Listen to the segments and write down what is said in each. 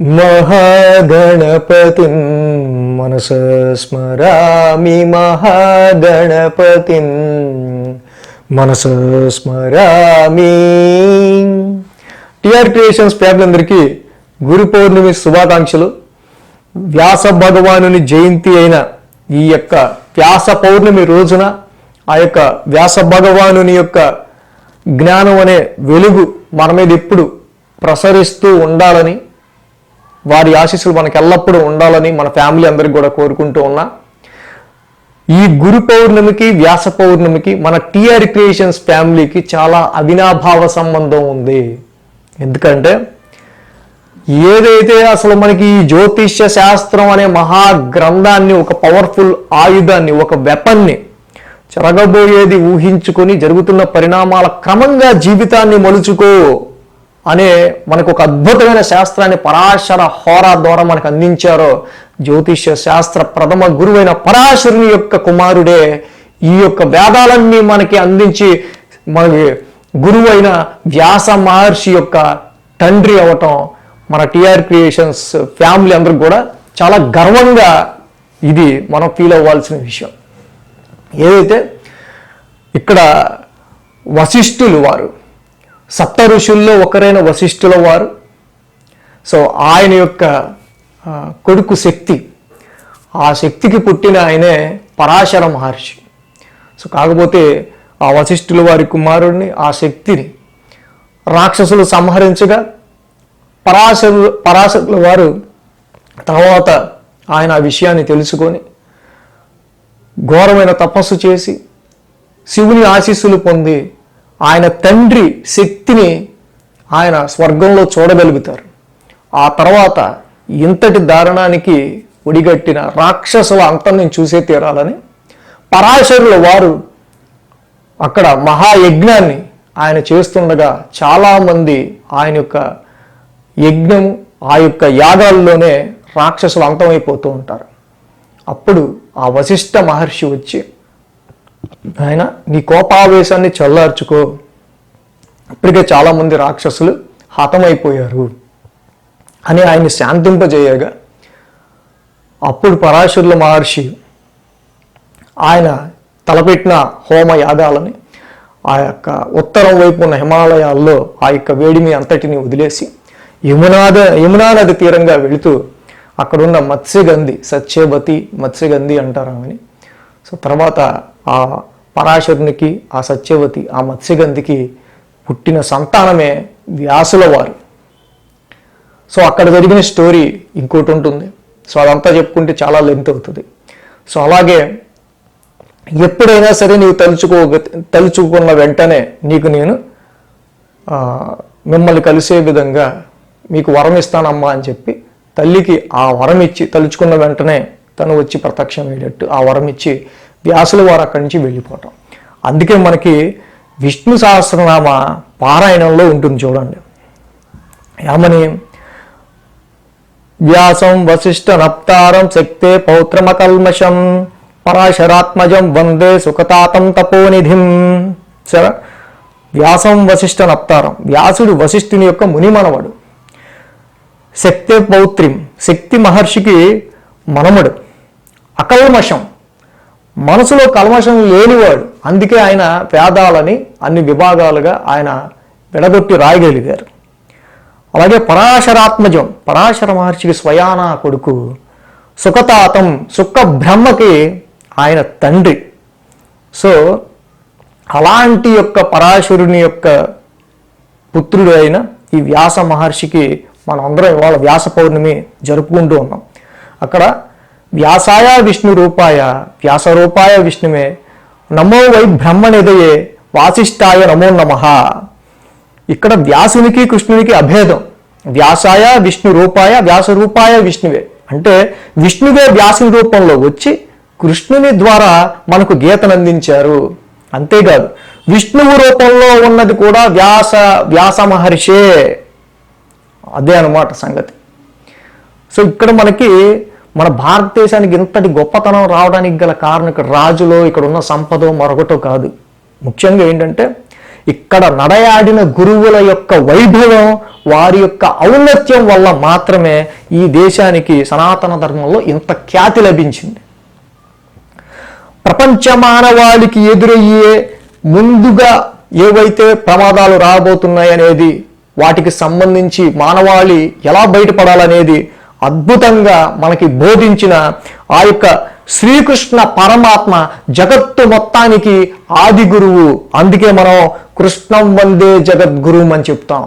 మహాగణపతి మనస స్మరామి మహాగణపతిం మనస స్మరామి. TR creations family Guru Purnima శుభాకాంక్షలు. వ్యాస భగవానుని జయంతి అయిన ఈ యొక్క వ్యాస పౌర్ణమి రోజున ఆ యొక్క వ్యాస భగవానుని యొక్క జ్ఞానం అనే వెలుగు మన మీద ఎప్పుడు ప్రసరిస్తూ ఉండాలని వారి ఆశీస్సులు మనకు ఎల్లప్పుడూ ఉండాలని మన ఫ్యామిలీ అందరికి కూడా కోరుకుంటూ ఉన్నా. ఈ గురు పౌర్ణమికి వ్యాస పౌర్ణమికి మన టిఆర్ క్రియేషన్స్ ఫ్యామిలీకి చాలా అవినాభావ సంబంధం ఉంది. ఎందుకంటే ఏదైతే అసలు మనకి ఈ జ్యోతిష్య శాస్త్రం అనే మహా గ్రంథాన్ని ఒక పవర్ఫుల్ ఆయుధాన్ని ఒక వెపన్ని జరగబోయేది ఊహించుకొని జరుగుతున్న పరిణామాల క్రమంగా జీవితాన్ని మలుచుకో అనే మనకు ఒక అద్భుతమైన శాస్త్రాన్ని పరాశర హోరా ద్వారా మనకు అందించారో జ్యోతిష్య శాస్త్ర ప్రథమ గురువైన పరాశరుని యొక్క కుమారుడే ఈ యొక్క వేదాలన్నీ మనకి అందించి మనకి గురువైన వ్యాస మహర్షి యొక్క తండ్రి అవటం మన టిఆర్ క్రియేషన్స్ ఫ్యామిలీ అందరూ కూడా చాలా గర్వంగా ఇది మనం ఫీల్ అవ్వాల్సిన విషయం. ఏదైతే ఇక్కడ వశిష్ఠులు వారు సప్త ఋషుల్లో ఒకరైన వశిష్ఠుల వారు. సో ఆయన యొక్క కొడుకు శక్తి ఆ శక్తికి పుట్టిన ఆయనే పరాశర మహర్షి. సో కాకపోతే ఆ వశిష్ఠుల వారి కుమారుడిని ఆ శక్తిని రాక్షసులు సంహరించగా పరాశరు పరాశరుల వారు తర్వాత ఆయన ఆ విషయాన్ని తెలుసుకొని ఘోరమైన తపస్సు చేసి శివుని ఆశీస్సులు పొంది ఆయన తండ్రి శక్తిని ఆయన స్వర్గంలో చూడగలుగుతారు. ఆ తర్వాత ఇంతటి దారుణానికి ఒడిగట్టిన రాక్షసుల అంతం నేను చూసే తీరాలని పరాశరుల వారు అక్కడ మహాయజ్ఞాన్ని ఆయన చేస్తుండగా చాలామంది ఆయన యొక్క యజ్ఞం ఆ యొక్క యాగాల్లోనే రాక్షసులు అంతమైపోతూ ఉంటారు. అప్పుడు ఆ వశిష్ఠ మహర్షి వచ్చి ఆయన నీ కోపావేశాన్ని చల్లార్చుకో. ఇప్పటికే చాలామంది రాక్షసులు హతమైపోయారు అని ఆయన్ని శాంతింపజేయగా అప్పుడు పరాశరుల మహర్షి ఆయన తలపెట్టిన హోమ యాగాలని ఆ యొక్క ఉత్తరం వైపు ఉన్న హిమాలయాల్లో ఆ యొక్క వేడిమి అంతటిని వదిలేసి యమునాద యమునా నది తీరంగా వెళుతూ అక్కడున్న మత్స్యగంధి సత్యవతి మత్స్యగంధి అంటారు ఆమెని. సో తర్వాత ఆ పరాశరునికి ఆ సత్యవతి ఆ మత్స్యగంధికి పుట్టిన సంతానమే వ్యాసుల వారు. సో అక్కడ జరిగిన స్టోరీ ఇంకోటి ఉంటుంది. సో అదంతా చెప్పుకుంటే చాలా లెంత్ అవుతుంది. సో అలాగే ఎప్పుడైనా సరే నీవు తలుచుకో తలుచుకున్న వెంటనే నీకు నేను మిమ్మల్ని కలిసే విధంగా మీకు వరం ఇస్తానమ్మా అని చెప్పి తల్లికి ఆ వరం ఇచ్చి తలుచుకున్న వెంటనే తను వచ్చి ప్రత్యక్షం అయ్యేటట్టు ఆ వరం ఇచ్చి వ్యాసుల వారు అక్కడి నుంచి వెళ్ళిపోవటం. అందుకే మనకి విష్ణు సహస్రనామ పారాయణంలో ఉంటుంది చూడండి. ఏమని వ్యాసం వశిష్ఠ నప్తారం శక్తే పౌత్రమకల్మషం పరాశరాత్మజం వందే సుఖతాతం తపోనిధిం. సరే? వ్యాసం వశిష్ఠ నప్తారం. వ్యాసుడు వశిష్ఠుని యొక్క మునిమనవడు. శక్తే పౌత్రిం. శక్తి మహర్షికి మనముడు. అకల్మషం. మనసులో కల్మషం లేనివాడు. అందుకే ఆయన పేదాలని అన్ని విభాగాలుగా ఆయన విడగొట్టి రాయగలిగారు. అలాగే పరాశరాత్మజం పరాశర మహర్షికి స్వయాన కొడుకు సుఖతాతం సుఖ బ్రహ్మకి ఆయన తండ్రి. సో అలాంటి యొక్క పరాశరుని యొక్క పుత్రుడు అయిన ఈ వ్యాస మహర్షికి మనం అందరం ఇవాళ వ్యాస పౌర్ణమి జరుపుకుంటూ ఉన్నాం. అక్కడ వ్యాసాయ విష్ణు రూపాయ వ్యాస రూపాయ విష్ణువే నమో వై బ్రహ్మనిదయే వాసిష్ఠాయ నమో నమః. ఇక్కడ వ్యాసునికి కృష్ణునికి అభేదం. వ్యాసాయ విష్ణు రూపాయ వ్యాస రూపాయ విష్ణువే. అంటే విష్ణువే వ్యాసుని రూపంలో వచ్చి కృష్ణుని ద్వారా మనకు గీతను అందించారు అంతేకాదు విష్ణువు రూపంలో ఉన్నది కూడా వ్యాస వ్యాస మహర్షే అదే అన్నమాట సంగతి. సో ఇక్కడ మనకి మన భారతదేశానికి ఇంతటి గొప్పతనం రావడానికి గల కారణం ఇక్కడ రాజులో ఇక్కడ ఉన్న సంపద మరొకటో కాదు. ముఖ్యంగా ఏంటంటే ఇక్కడ నడయాడిన గురువుల యొక్క వైభవం వారి యొక్క ఔన్నత్యం వల్ల మాత్రమే ఈ దేశానికి సనాతన ధర్మంలో ఇంత ఖ్యాతి లభించింది. ప్రపంచ మానవాళికి ఎదురయ్యే ముందుగా ఏవైతే ప్రమాదాలు రాబోతున్నాయి అనేది వాటికి సంబంధించి మానవాళి ఎలా బయటపడాలనేది అద్భుతంగా మనకి బోధించిన ఆ యొక్క శ్రీకృష్ణ పరమాత్మ జగత్తు మొత్తానికి ఆది గురువు. అందుకే మనం కృష్ణం వందే జగద్గురువు అని చెప్తాం.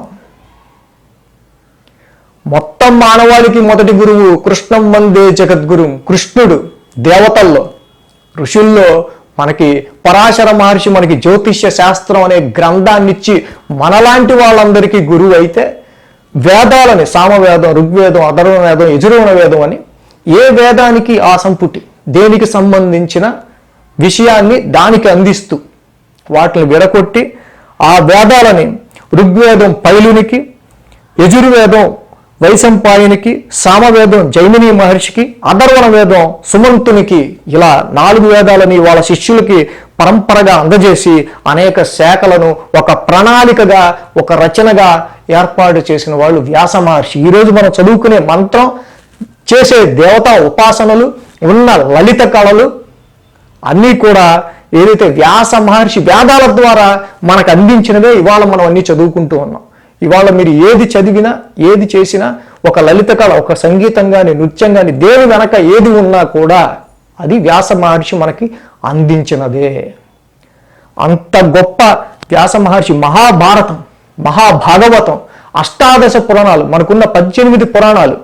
మొత్తం మానవాళికి మొదటి గురువు కృష్ణం వందే జగద్గురు కృష్ణుడు దేవతల్లో ఋషుల్లో మనకి పరాశర మహర్షి మనకి జ్యోతిష్య శాస్త్రం అనే గ్రంథాన్నిచ్చి మనలాంటి వాళ్ళందరికీ గురువు అయితే వేదాలని సామవేదం ఋగ్వేదం అధర్వ వేదం యజుర్వణ వేదం అని ఏ వేదానికి ఆ సంపుటి దేనికి సంబంధించిన విషయాన్ని దానికి అందిస్తూ వాటిని విడగొట్టి ఆ వేదాలని ఋగ్వేదం పైలునికి యజుర్వేదం వైశంపాయనికి సామవేదం జైమిని మహర్షికి అధర్వణ వేదం సుమంతునికి ఇలా నాలుగు వేదాలని వాళ్ళ శిష్యులకి పరంపరగా అందజేసి అనేక శాఖలను ఒక ప్రణాళికగా ఒక రచనగా ఏర్పాటు చేసిన వాళ్ళు వ్యాస మహర్షి. ఈరోజు మనం చదువుకునే మంత్రం చేసే దేవతా ఉపాసనలు ఉన్న లలిత కళలు అన్నీ కూడా ఏదైతే వ్యాస మహర్షి వేదాల ద్వారా మనకు అందించినవే ఇవాళ మనం అన్ని చదువుకుంటూ ఉన్నాం. ఇవాళ మీరు ఏది చదివినా ఏది చేసినా ఒక లలిత కళ ఒక సంగీతం కానీ నృత్యం కానీ దేని వెనక ఏది ఉన్నా కూడా అది వ్యాస మహర్షి మనకి అందించినదే. అంత గొప్ప వ్యాస మహర్షి మహాభారతం మహాభాగవతం అష్టాదశ పురాణాలు మనకున్న పద్దెనిమిది పురాణాలు.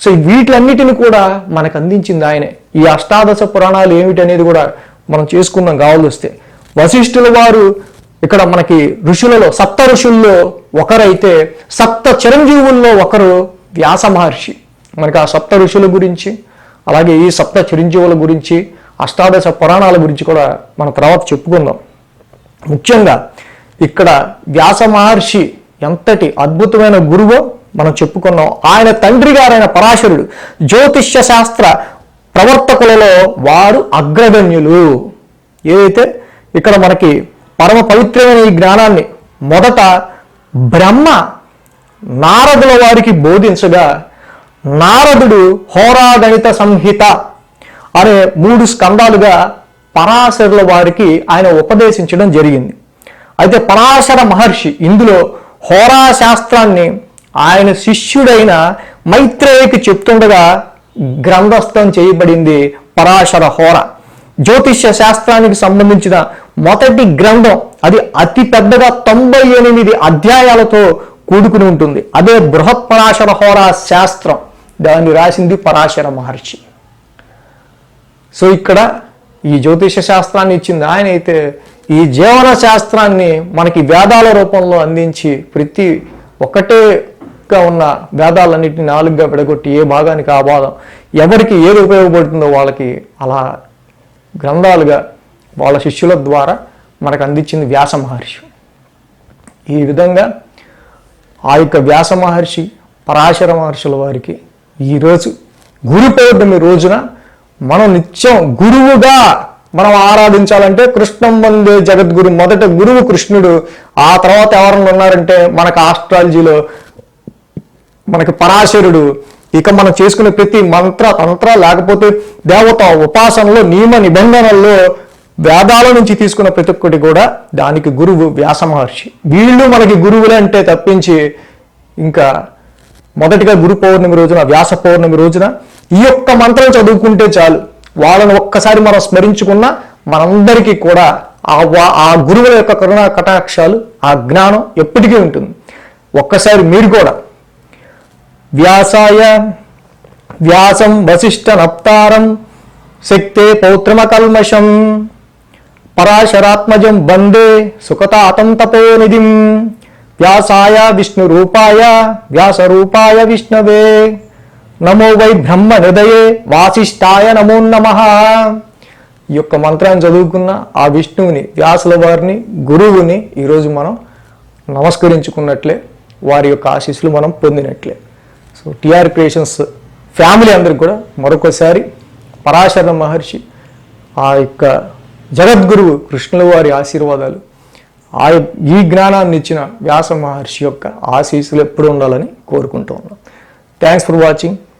సో వీటిలన్నిటిని కూడా మనకు అందించింది ఆయనే. ఈ అష్టాదశ పురాణాలు ఏమిటి అనేది కూడా మనం చేసుకున్నాం కావాల్సి వస్తే వశిష్ఠుల వారు ఇక్కడ మనకి ఋషులలో సప్త ఋషుల్లో ఒకరైతే సప్త చిరంజీవుల్లో ఒకరు వ్యాస మహర్షి. మనకి ఆ సప్త ఋషుల గురించి అలాగే ఈ సప్త చిరంజీవుల గురించి అష్టాదశ పురాణాల గురించి కూడా మనం తర్వాత చెప్పుకుందాం. ముఖ్యంగా ఇక్కడ వ్యాస మహర్షి ఎంతటి అద్భుతమైన గురువో మనం చెప్పుకున్నాం. ఆయన తండ్రి గారైన పరాశరుడు జ్యోతిష్య శాస్త్ర ప్రవర్తకులలో వారు అగ్రగణ్యులు. ఏదైతే ఇక్కడ మనకి పరమ పవిత్రమైన ఈ జ్ఞానాన్ని మొదట బ్రహ్మ నారదుల వారికి బోధించగా నారదుడు హోరాగణిత సంహిత అనే మూడు స్కందాలుగా పరాశరుల వారికి ఆయన ఉపదేశించడం జరిగింది. అయితే పరాశర మహర్షి ఇందులో హోరా శాస్త్రాన్ని ఆయన శిష్యుడైన మైత్రేయకి చెప్తుండగా గ్రంథస్థం చేయబడింది పరాశర హోర. జ్యోతిష్య శాస్త్రానికి సంబంధించిన మొదటి గ్రంథం అది అతి పెద్దగా తొంభై ఎనిమిది అధ్యాయాలతో కూడుకుని ఉంటుంది. అదే బృహత్ పరాశర హోరా శాస్త్రం. దాన్ని రాసింది పరాశర మహర్షి. సో ఇక్కడ ఈ జ్యోతిష శాస్త్రాన్ని ఇచ్చింది ఆయన అయితే ఈ జీవన శాస్త్రాన్ని మనకి వేదాల రూపంలో అందించి ప్రతి ఒక్కటేగా ఉన్న వేదాలన్నింటినీ నాలుగుగా విడగొట్టి ఏ భాగానికి ఆ భాగం ఎవరికి ఏది ఉపయోగపడుతుందో వాళ్ళకి అలా గ్రంథాలుగా వాళ్ళ శిష్యుల ద్వారా మనకు అందించింది వ్యాస మహర్షి. ఈ విధంగా ఆ యొక్క వ్యాస మహర్షి పరాశర మహర్షుల వారికి ఈరోజు గురు పౌర్ణమి రోజున మనం నిత్యం గురువుగా మనం ఆరాధించాలంటే కృష్ణం వందే జగద్గురు. మొదట గురువు కృష్ణుడు. ఆ తర్వాత ఎవరన్నా ఉన్నారంటే మనకు ఆస్ట్రాలజీలో మనకి పరాశరుడు. ఇక మనం చేసుకునే ప్రతి మంత్ర తంత్ర లేకపోతే దేవత ఉపాసనలో నియమ నిబంధనల్లో వేదాల నుంచి తీసుకున్న ప్రతి ఒక్కటి కూడా దానికి గురువు వ్యాస మహర్షి. వీళ్ళు మనకి గురువులే అంటే తప్పించి ఇంకా మొదటిగా గురు పౌర్ణమి రోజున వ్యాస పౌర్ణమి రోజున ఈ యొక్క మంత్రం చదువుకుంటే చాలు. వాళ్ళను ఒక్కసారి మనం స్మరించుకున్న మనందరికీ కూడా ఆ వా- ఆ గురువుల యొక్క కరుణా కటాక్షాలు ఆ జ్ఞానం ఎప్పటికీ ఉంటుంది. ఒక్కసారి మీరు కూడా. వ్యాసాయ వ్యాసం వశిష్ఠ నప్తారం శక్తే పౌత్రమకల్మషం పరాశరాత్మజం వందే సుఖతాతం తపోనిధిం వ్యాసాయ విష్ణురూపాయ వ్యాసరూపాయ విష్ణవే. నమో వై బ్రహ్మ హృదయే వాసిష్ఠాయ నమో నమ. ఈ యొక్క మంత్రాన్ని చదువుకున్న ఆ విష్ణువుని వ్యాసుల వారిని గురువుని ఈరోజు మనం నమస్కరించుకున్నట్లే వారి యొక్క ఆశీస్సులు మనం పొందినట్లే. సో టిఆర్ క్రియేషన్స్ ఫ్యామిలీ అందరికి కూడా మరొకసారి పరాశర మహర్షి ఆ యొక్క జగద్గురువు కృష్ణుల వారి ఆశీర్వాదాలు ఆ ఈ జ్ఞానాన్ని ఇచ్చిన వ్యాస మహర్షి యొక్క ఆశీస్సులు ఎప్పుడు ఉండాలని కోరుకుంటూ ఉన్నాం. Thanks for watching